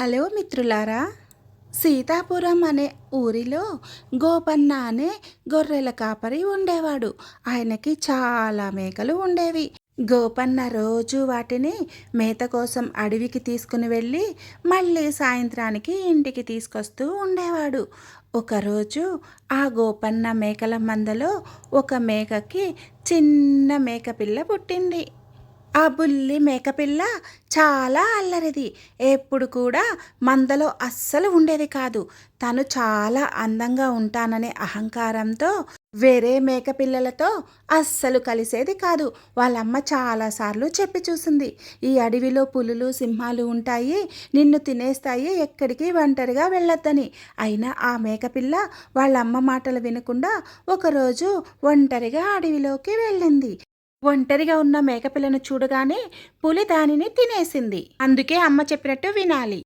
Hello మిత్రులారా సీతాపురం అనే ఊరిలో గోపన్న అనే గొర్రెల కాపరి ఉండేవాడు. ఆయనకి చాలా మేకలు ఉండేవి. గోపన్న రోజు వాటిని మేత కోసం అడవికి తీసుకుని వెళ్ళి మళ్ళీ సాయంత్రానికి ఇంటికి తీసుకొస్తూ ఉండేవాడు. ఒకరోజు ఆ గోపన్న మేకల మందలో ఒక మేకకి చిన్న మేకపిల్ల పుట్టింది. ఆ బుల్లి మేకపిల్ల చాలా అల్లరిది. ఎప్పుడు కూడా మందలో అస్సలు ఉండేది కాదు. తను చాలా అందంగా ఉంటాననే అహంకారంతో వేరే మేకపిల్లలతో అస్సలు కలిసేది కాదు. వాళ్ళమ్మ చాలాసార్లు చెప్పి చూసింది. ఈ అడవిలో పులులు సింహాలు ఉంటాయి. నిన్ను తినేస్తాయి. ఎక్కడికి ఒంటరిగా వెళ్ళొద్దని. అయినా ఆ మేకపిల్ల వాళ్ళమ్మ మాటలు వినకుండా ఒకరోజు ఒంటరిగా అడవిలోకి వెళ్ళింది. ఒంటరిగా ఉన్న మేకపిల్లను చూడగానే పులి దానిని తినేసింది. అందుకే అమ్మ చెప్పినట్టు వినాలి.